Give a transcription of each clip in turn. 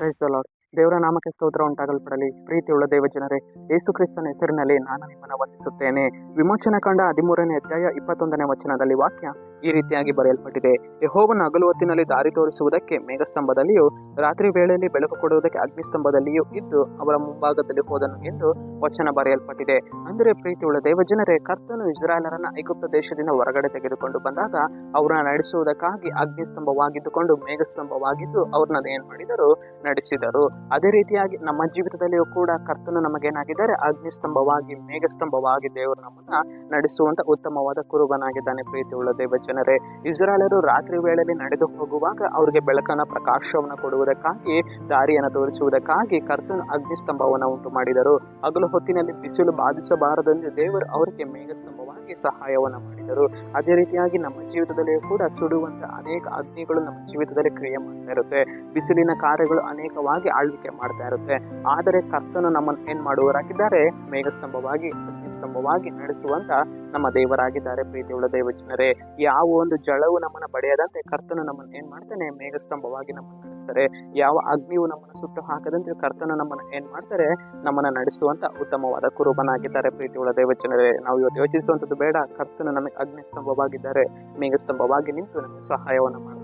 没事了。ದೇವರ ನಾಮಕ್ಕೆ ಸ್ತೋತ್ರ ಉಂಟಾಗಲ್ಪಡಲಿ. ಪ್ರೀತಿಯುಳ್ಳ ದೇವ ಜನರೇ ಯೇಸು ಕ್ರಿಸ್ತನ ಹೆಸರಿನಲ್ಲಿ ನಾನು ನಿಮ್ಮನ್ನು ವಂದಿಸುತ್ತೇನೆ. ವಿಮೋಚನೆ ಕಂಡ ಹದಿಮೂರನೇ ಅಧ್ಯಾಯ ಇಪ್ಪತ್ತೊಂದನೇ ವಚನದಲ್ಲಿ ವಾಕ್ಯ ಈ ರೀತಿಯಾಗಿ ಬರೆಯಲ್ಪಟ್ಟಿದೆ. ಯಹೋವನ ಹಗಲು ಹೊತ್ತಿನಲ್ಲಿ ದಾರಿ ತೋರಿಸುವುದಕ್ಕೆ ಮೇಘಸ್ತಂಭದಲ್ಲಿಯೂ, ರಾತ್ರಿ ವೇಳೆಯಲ್ಲಿ ಬೆಳಕು ಕೊಡುವುದಕ್ಕೆ ಅಗ್ನಿಸ್ತಂಭದಲ್ಲಿಯೂ ಇದ್ದು, ಅವರ ಮುಂಭಾಗದಲ್ಲಿ ಹೋದನು ಎಂದು ವಚನ ಬರೆಯಲ್ಪಟ್ಟಿದೆ. ಅಂದರೆ ಪ್ರೀತಿಯುಳ್ಳ ದೇವ ಜನರೇ ಕರ್ತನು ಇಸ್ರಾಯೇಲರನ್ನ ಐಗುಪ್ತ ದೇಶದಿಂದ ಹೊರಗಡೆ ತೆಗೆದುಕೊಂಡು ಬಂದಾಗ, ಅವರನ್ನ ನಡೆಸುವುದಕ್ಕಾಗಿ ಅಗ್ನಿಸ್ತಂಭವಾಗಿದ್ದುಕೊಂಡು ಮೇಘಸ್ತಂಭವಾಗಿದ್ದು, ಅವ್ರನ್ನ ಏನ್ ಮಾಡಿದರು? ನಡೆಸಿದರು. ಅದೇ ರೀತಿಯಾಗಿ ನಮ್ಮ ಜೀವಿತದಲ್ಲಿಯೂ ಕೂಡ ಕರ್ತನು ನಮಗೇನಾಗಿದ್ದಾರೆ? ಅಗ್ನಿಸ್ತಂಭವಾಗಿ, ಮೇಘಸ್ತಂಭವಾಗಿ ದೇವರು ನಮ್ಮನ್ನ ನಡೆಸುವಂತ ಉತ್ತಮವಾದ ಕುರುಬನಾಗಿದ್ದಾನೆ ಪ್ರೀತಿಯುಳ್ಳ ದೇವ ಜನರೇ ಇಸ್ರಾಯೇಲರು ರಾತ್ರಿ ವೇಳೆಯಲ್ಲಿ ನಡೆದು ಹೋಗುವಾಗ ಅವರಿಗೆ ಬೆಳಕನ ಪ್ರಕಾಶವನ್ನು ಕೊಡುವುದಕ್ಕಾಗಿ, ದಾರಿಯನ್ನು ತೋರಿಸುವುದಕ್ಕಾಗಿ ಕರ್ತನು ಅಗ್ನಿಸ್ತಂಭವನ್ನು ಉಂಟು ಮಾಡಿದರು ಹಗಲು ಹೊತ್ತಿನಲ್ಲಿ ಬಿಸಿಲು ಬಾಧಿಸಬಾರದೆಂದು ದೇವರು ಅವರಿಗೆ ಮೇಘಸ್ತಂಭವಾಗಿ ಸಹಾಯವನ್ನು ಮಾಡಿದರು. ಅದೇ ರೀತಿಯಾಗಿ ನಮ್ಮ ಜೀವಿತದಲ್ಲಿಯೂ ಕೂಡ ಸುಡುವಂತ ಅನೇಕ ಅಗ್ನಿಗಳು ನಮ್ಮ ಜೀವಿತದಲ್ಲಿ ಕ್ರಿಯೆ ಮಾಡ್ತಾ ಬಿಸಿಲಿನ ಕಾರ್ಯಗಳು ಅನೇಕವಾಗಿ ಆಳ್ವಿಕೆ ಮಾಡ್ತಾ ಇರುತ್ತೆ. ಆದರೆ ಕರ್ತನು ನಮ್ಮನ್ನು ಏನ್ ಮಾಡುವರಾಗಿದ್ದಾರೆ ಮೇಘಸ್ತಂಭವಾಗಿ ಸ್ತಂಭವಾಗಿ ನಡೆಸುವಂತ ನಮ್ಮ ದೇವರಾಗಿದ್ದಾರೆ ಪ್ರೀತಿಯುಳ್ಳ ದೇವಜನರೇ. ಯಾವ ಒಂದು ಜಳವು ನಮ್ಮನ್ನ ಬಡಿಯದಂತೆ ಕರ್ತನು ನಮ್ಮನ್ನು ಏನ್ ಮಾಡ್ತಾನೆ? ಮೇಘಸ್ತಂಭವಾಗಿ ನಮ್ಮನ್ನು ನಡೆಸ್ತಾರೆ. ಯಾವ ಅಗ್ನಿಯು ನಮ್ಮನ್ನು ಸುಟ್ಟು ಹಾಕದಂತೆ ಕರ್ತನು ನಮ್ಮನ್ನು ಏನ್ ಮಾಡ್ತಾರೆ? ನಮ್ಮನ್ನ ನಡೆಸುವಂತ ಉತ್ತಮವಾದ ಕುರುಬನಾಗಿದ್ದಾರೆ ಪ್ರೀತಿಯುಳ್ಳ ದೇವಜನರೇ. ನಾವು ಇವತ್ತು ಯೋಚಿಸುವಂತದ್ದು ಬೇಡ. ಕರ್ತನು ನಮಗೆ ಅಗ್ನಿಸ್ತಂಭವಾಗಿದ್ದಾರೆ. ಮೇಘಸ್ತಂಭವಾಗಿ ನಿಂತು ನಮಗೆ ಸಹಾಯವನ್ನು ಮಾಡ್ತಾರೆ.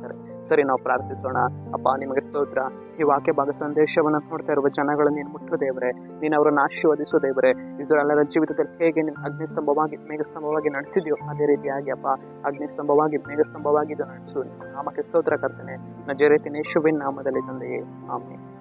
ಸರಿ ನಾವು ಪ್ರಾರ್ಥಿಸೋಣ. ಅಪ್ಪ, ನಿಮಗೆ ಸ್ತೋತ್ರ. ಈ ವಾಕ್ಯ ಭಾಗ ಸಂದೇಶವನ್ನು ನೋಡ್ತಾ ಇರುವ ಜನಗಳನ್ನು ನೀನು ಮುಟ್ಟು ದೇವರೇ. ನೀನು ಅವರನ್ನು ಆಶೀರ್ವದಿಸು ದೇವರೇ. ಇಸ್ರಾಯೇಲರ ಜೀವಿತದಲ್ಲಿ ಹೇಗೆ ನೀನು ಅಗ್ನಿಸ್ತಂಭವಾಗಿ, ಮೇಘಸ್ತಂಭವಾಗಿ ನಡೆಸಿದ್ಯೋ, ಅದೇ ರೀತಿಯಾಗಿ ಅಪ್ಪ, ಅಗ್ನಿಸ್ತಂಭವಾಗಿ, ಮೇಘಸ್ತಂಭವಾಗಿ ಇದು ನಡೆಸು. ನಾಮಕ್ಕೆ ಸ್ತೋತ್ರ ಕರ್ತನೆ. ನಜರೇತಿನ ಯೇಸುವಿನ ನಾಮದಲ್ಲಿ ತಂದೆಯೇ. ಆಮೇಲೆ